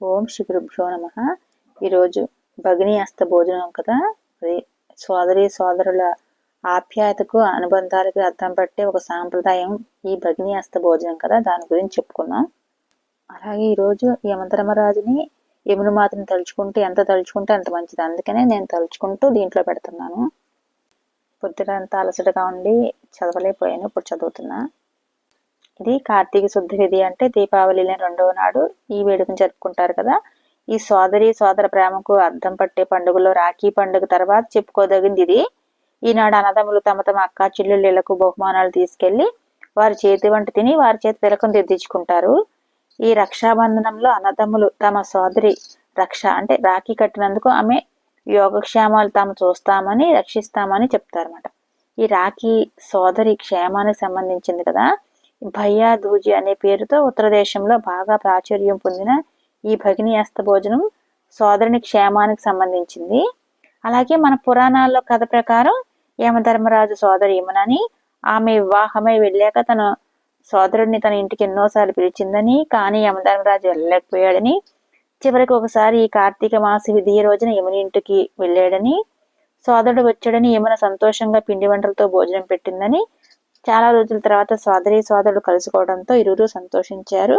ఓం శ్రీ గురుభ్యో నమ. ఈరోజు భగిని అస్త భోజనం కదా. అది సోదరి సోదరుల ఆప్యాయతకు అనుబంధాలకు అర్థం పట్టే ఒక సాంప్రదాయం ఈ భగిని అస్త భోజనం కదా. దాని గురించి చెప్పుకున్నాం అలాగే ఈరోజు యమధర్మరాజుని యముని మాతను తలుచుకుంటే ఎంత తలుచుకుంటే అంత మంచిది. అందుకనే నేను తలుచుకుంటూ దీంట్లో పెడుతున్నాను. పొద్దునంతా అలసటగా ఉండి చదవలేకపోయాను. ఇప్పుడు చదువుతున్నా. ఇది కార్తీక శుద్ధ విధి అంటే దీపావళిలో రెండవ నాడు ఈ వేడుకను జరుపుకుంటారు కదా. ఈ సోదరి సోదర ప్రేమకు అర్థం పట్టే పండుగలో రాఖీ పండుగ తర్వాత చెప్పుకోదగింది ఇది. ఈనాడు అన్నదమ్ములు తమ తమ అక్క చెల్లెళ్ళకు బహుమానాలు తీసుకెళ్ళి వారి చేతి వంట తిని వారి చేతి తిలకం దిద్దించుకుంటారు ఈ రక్షాబంధనంలో అన్నదమ్ములు తమ సోదరి రక్ష అంటే రాఖీ కట్టినందుకు ఆమె యోగక్షేమాలు తాము చూస్తామని రక్షిస్తామని చెప్తారన్నమాట. ఈ రాఖీ సోదరి క్షేమానికి సంబంధించింది కదా. భయ్యా దూజి అనే పేరుతో ఉత్తర దేశంలో బాగా ప్రాచుర్యం పొందిన ఈ భగిని అస్త భోజనం సోదరుని క్షేమానికి సంబంధించింది. అలాగే మన పురాణాల్లో కథ ప్రకారం యమధర్మరాజు సోదరి యమునని ఆమె వివాహమై వెళ్ళాక తన సోదరుడిని తన ఇంటికి ఎన్నోసార్లు పిలిచిందని కానీ యమధర్మరాజు వెళ్ళలేకపోయాడని చివరికి ఒకసారి ఈ కార్తీక మాస విధి రోజున యముని ఇంటికి వెళ్ళాడని సోదరుడు వచ్చాడని యమున సంతోషంగా పిండి వంటలతో భోజనం పెట్టిందని చాలా రోజుల తర్వాత సోదరి సోదరుడు కలుసుకోవడంతో ఇరువురు సంతోషించారు.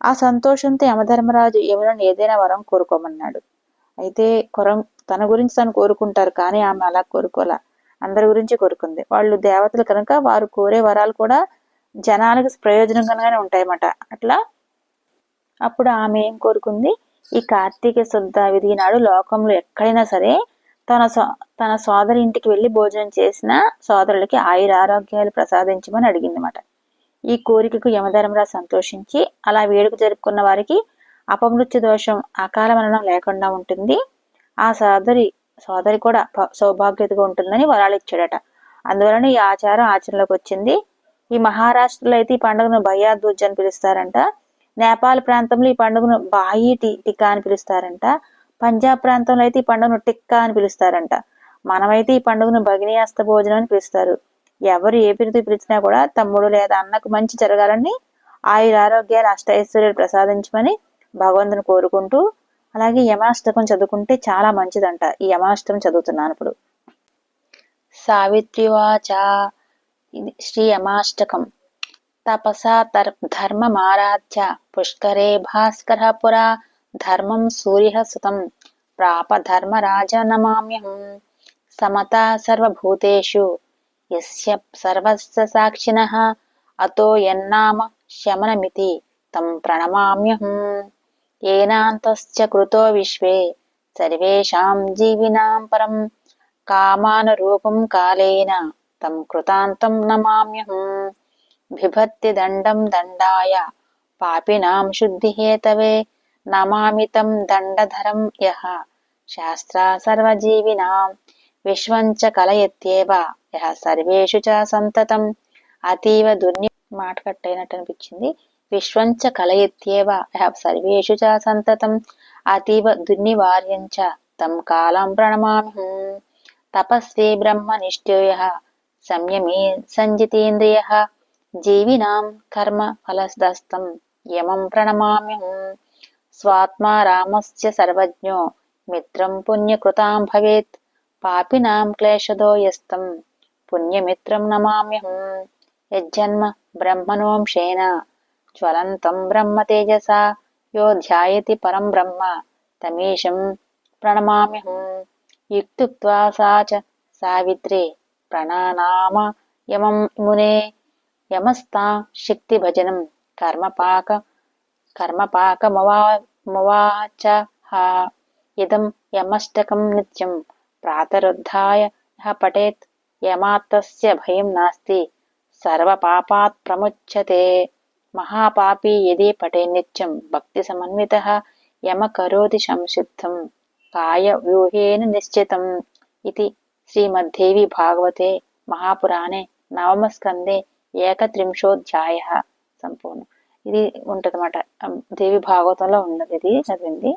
ఆ సంతోషంతో యమధర్మరాజు యమునను ఏదైనా వరం కోరుకోమన్నాడు. అయితే కొరం తన గురించి తను కోరుకుంటారు కానీ ఆమె అలా కోరుకోలే. అందరి గురించి కోరుకుంది. వాళ్ళు దేవతలు కనుక వారు కోరే వరాలు కూడా జనాలకు ప్రయోజనంగానే ఉంటాయన్నమాట. అట్లా అప్పుడు ఆమె ఏం కోరుకుంది? ఈ కార్తీక శుద్ధ విధి నాడు లోకంలో ఎక్కడైనా సరే తన తన సోదరి ఇంటికి వెళ్ళి భోజనం చేసిన సోదరులకి ఆయుర ఆరోగ్యాలు ప్రసాదించమని అడిగిందన్నమాట. ఈ కోరికకు యమధర్మరాజు సంతోషించి అలా వేడుక జరుపుకున్న వారికి అపమృత్యు దోషం అకాల మరణం లేకుండా ఉంటుంది. ఆ సోదరి సోదరి కూడా సౌభాగ్యతగా ఉంటుందని వరాలు ఇచ్చాడట. అందువలన ఈ ఆచారం ఆచరణలోకి వచ్చింది. ఈ మహారాష్ట్రలో అయితే ఈ పండుగను భయ్యా దూజ్ అని పిలుస్తారంట. నేపాల్ ప్రాంతంలో ఈ పండుగను బాయి టిక్కా అని పిలుస్తారంట. పంజాబ్ ప్రాంతంలో అయితే ఈ పండుగను టిక్కా అని పిలుస్తారంట. మనమైతే ఈ పండుగను భగినీయాస్త భోజనం అని పిలుస్తారు. ఎవరు ఏ పేరుతో పిలిచినా కూడా తమ్ముడు లేదా అన్నకు మంచి జరగాలని ఆయుర ఆరోగ్యాలు అష్టైశ్వర్యులు ప్రసాదించమని భగవంతుని కోరుకుంటూ అలాగే యమాష్టకం చదువుకుంటే చాలా మంచిదంట. ఈ యమాష్టకం చదువుతున్నాను ఇప్పుడు. సావిత్రివాచ. ఇది శ్రీ యమాష్టకం. తపసా ధర్మమారాధ్య. పుష్కరే భాస్కర పురా ధర్మం సూర్య సుతం ప్రాప ధర్మరాజ నమామ్యహం. సమతా సర్వభూతేషు. యస్య సర్వస్య సాక్షిణః అతో యన్నామ శమనమితి తం ప్రణమామ్యహం. ఏనాంతశ్చ కృతో విశ్వే. సర్వేషాం జీవినాం పరం. కామానురూపం కాలేన తం కృతాంతం నమామ్యహం. బిభత్తి దండం దండాయ పాపినాం శుద్ధిహేతవే. నమామితం దండధరం యహ. శాస్త్ర సర్వజీవినాం. విశ్వంచ కలయత్యేవ యహ సర్వేషు చ సంతతం అతీవ దుర్ని మాట కట్టయినట్టు అనిపించింది. విశ్వంచ కలయత్యేవ యహ సర్వేషు చ సంతతం అతీవ దుర్నివార్యంచ తం కాలం ప్రణమామి తపస్వీ బ్రహ్మ నిష్ఠోయ సంయమీ సంజితేంద్రియ జీవినాం కర్మ ఫలదస్తం యమం ప్రణమామ్యహం స్వాత్మా రామస్య సర్వజ్ఞో మిత్రం పుణ్యకృతాం భవేత్ పాపినాం క్లేశదోయస్తం పుణ్యమిత్రం నమామ్యహం యజ్జన్మ బ్రహ్మనోంశేన జ్వలంతం బ్రహ్మ తేజసా యో ధ్యాయతి పరం బ్రహ్మ తమీశం ప్రణమామ్యహం యుక్తుక్వా సా చ సావిత్రే ప్రణానామ యమం మునే యమస్తా శక్తి భజనం కర్మపాక కర్మపాకమవాచ ఇదం యమష్టకం నిత్యం ప్రాతరుద్ధాయ పఠేత్ యమాత్తస్య భయం నాస్తి సర్వపాపాత్ ప్రముచ్యతే మహాపాపీ యది పటే నిత్యం భక్తి సమన్విత యమ కరోతి సంసిద్ధం కాయ వ్యూహేన నిశ్చితం ఇది శ్రీమద్దేవి భాగవతే మహాపురాణే నవమస్కందే ఏకత్రింశోధ్యాయ సంపూర్ణం ఇది ఉంటదన్నమాట దేవి భాగవతంలో ఉన్నది ఇది చదివింది